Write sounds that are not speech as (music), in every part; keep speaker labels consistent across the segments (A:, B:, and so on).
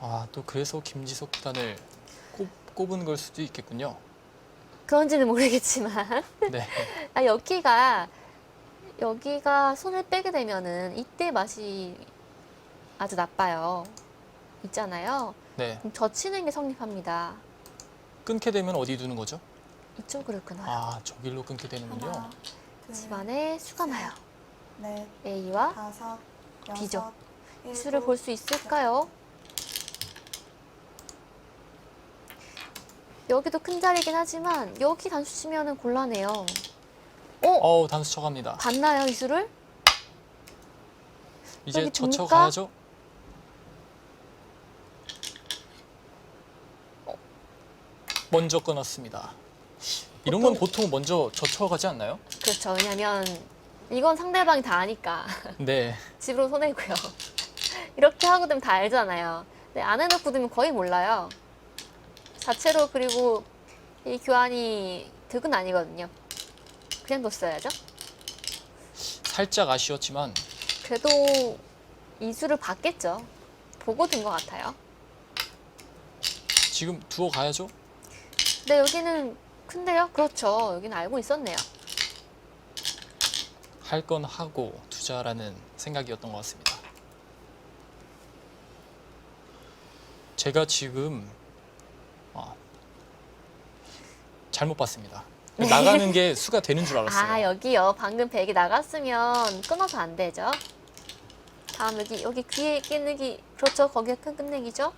A: 아, 또 그래서 김지석 구단을 꼽, 꼽은 걸 수도 있겠군요.
B: 그런지는 모르겠지만 (laughs)
A: 네.
B: 아, 여기가 여기가 손을 빼게 되면은 이때 맛이 아주 나빠요. 있잖아요.
A: 네.
B: 그럼 젖히는 게 성립합니다.
A: 끊게 되면 어디 두는 거죠?
B: 이쪽으로 끊어요.
A: 아, 저 길로 끊게 되는군요.
C: 하나, 둘,
B: 집안에 수가 나요.
C: 넷,
B: A와
C: 다섯,
B: B죠.
C: 여섯, 일곱,
B: 수를 볼 수 있을까요? 여기도 큰 자리긴 하지만 여기 단수 치면은 곤란해요. 어?
A: 어우, 단수 쳐갑니다.
B: 봤나요 이 수를?
A: 이제
B: 여기 둡니까?
A: 가야죠. 먼저 끊었습니다. 이런 건 보통 먼저 젖혀 가지 않나요?
B: 그렇죠. 왜냐면 이건 상대방이 다 아니까
A: 네. (laughs)
B: 집으로 손해고요. (laughs) 이렇게 하고 되면 다 알잖아요. 근데 안 해놓고 두면 거의 몰라요. 자체로 그리고 이 교환이 득은 아니거든요. 그냥 뒀어야죠.
A: 살짝 아쉬웠지만
B: 그래도 이수를 받겠죠. 보고 든 것 같아요.
A: 지금 두어 가야죠.
B: 근데 여기는 큰데요? 그렇죠. 여기는 알고 있었네요.
A: 할 건 하고 두자라는 생각이었던 것 같습니다. 제가 지금 아, 잘못 봤습니다. 나가는 게 수가 되는 줄 알았어요.
B: 아 여기요. 방금 백이 나갔으면 끊어서 안 되죠. 다음 여기 여기 귀에 끼느기 그렇죠. 거기가 큰 끝내기죠.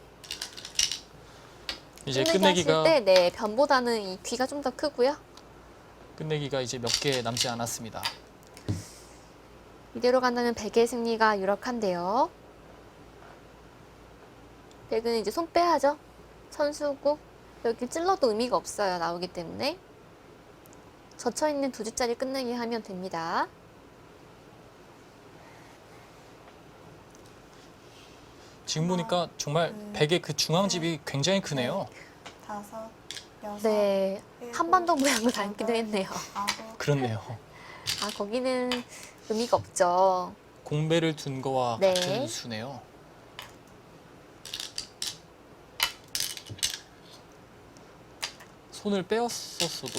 A: 이제
B: 끝내기
A: 끝내기가
B: 하실 때, 네, 변보다는 이 귀가 좀 더 크고요.
A: 끝내기가 이제 몇 개 남지 않았습니다.
B: 이대로 간다면 백의 승리가 유력한데요. 백은 이제 손 빼야죠. 선수고 여기 찔러도 의미가 없어요. 나오기 때문에 젖혀 있는 두 줄짜리 끝내기 하면 됩니다.
A: 지금 보니까 정말
C: 음.
A: 백의 그 중앙집이 굉장히 크네요.
C: 다섯, 여섯,
B: 네,
C: 일곱,
B: 한반도 모양을 닮기도 했네요.
C: 아홉,
A: 그렇네요.
B: 아 거기는 의미가 없죠.
A: 공배를 둔 거와
B: 네.
A: 같은 수네요. 손을 빼었었어도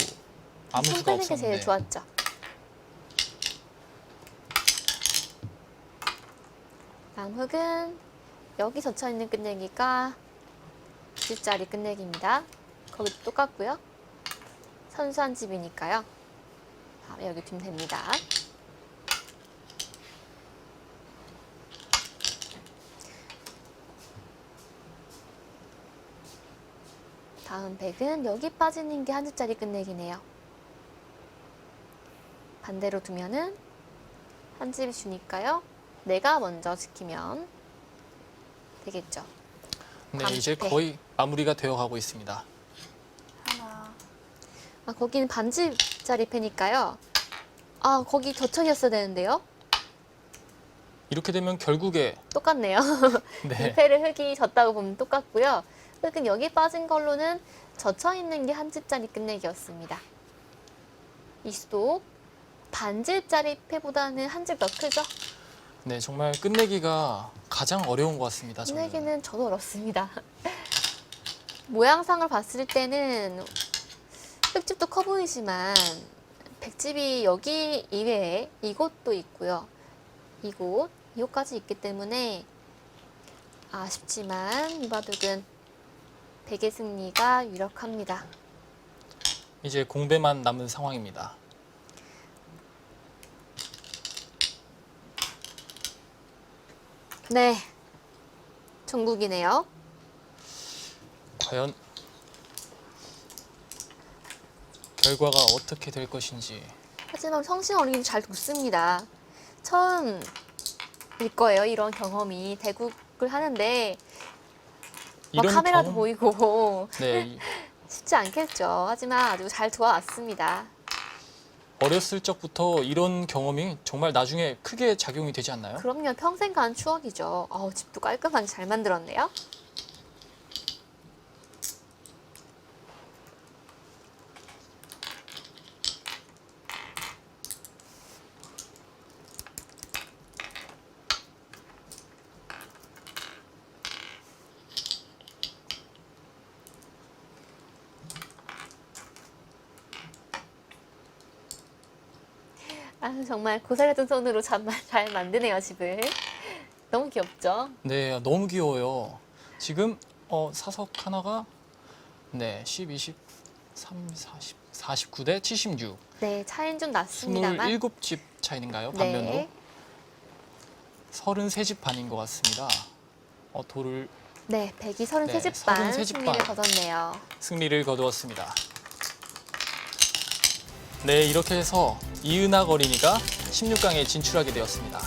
A: 아무
B: 손
A: 수가
B: 빼는 게 제일
A: 없었는데
B: 좋았죠. 다음 흑은 여기 젖혀 있는 끝내기가 두 줄짜리 끝내기입니다. 거기도 똑같고요. 선수한 집이니까요. 다음에 여기 두면 됩니다. 다음 백은 여기 빠지는 게 한 줄짜리 끝내기네요. 반대로 두면은 한 집이 주니까요. 내가 먼저 지키면 되겠죠.
A: 네, 이제
B: 배.
A: 거의 마무리가 되어 가고 있습니다.
C: 하나,
B: 아, 거기는 반집짜리 패니까요. 아, 거기 저천이었어야 되는데요.
A: 이렇게 되면 결국에
B: 똑같네요. (laughs)
A: 네,
B: 이 패를 흑이 졌다고 보면 똑같고요. 흑은 여기 빠진 걸로는 젖혀 있는 게 한 집짜리 끝내기였습니다. 이 수도 반집짜리 패보다는 한 집 더 크죠?
A: 네 정말 끝내기가 가장 어려운 것 같습니다. 저는.
B: 끝내기는 저도 어렵습니다. (laughs) 모양상을 봤을 때는 흑집도 커 보이지만 백집이 여기 이외에 이곳도 있고요. 이곳, 이곳까지 있기 때문에 아쉽지만 이 바둑은 백의 승리가 유력합니다.
A: 이제 공배만 남은 상황입니다.
B: 네, 종국이네요.
A: 과연 결과가 어떻게 될 것인지
B: 하지만 성신 어린이도 잘 돕습니다. 처음일 거예요. 이런 경험이 대국을 하는데 막
A: 이런
B: 카메라도
A: 경험-
B: 보이고
A: 네, 이- (laughs)
B: 쉽지 않겠죠. 하지만 아주 잘 도와왔습니다.
A: 어렸을 적부터 이런 경험이 정말 나중에 크게 작용이 되지 않나요?
B: 그럼요. 평생 간 추억이죠. 어우, 집도 깔끔하게 잘 만들었네요. 아, 정말 고사리던 손으로 잘, 마- 잘 만드네요, 집을. 너무 귀엽죠?
A: 네, 너무 귀여워요. 지금 어, 사석 하나가 네, 10, 20, 3, 40, 49대 76.
B: 네, 차이는 좀 났습니다만.
A: 27집 차이인가요? 반면으로?
B: 네.
A: 33집 반인 것 같습니다. 어, 돌을
B: 네, 133집
A: 네,
B: 반
A: 33집
B: 승리를
A: 반.
B: 거뒀네요.
A: 승리를 거두었습니다. 네, 이렇게 해서 이은하 어린이가 16강에 진출하게 되었습니다.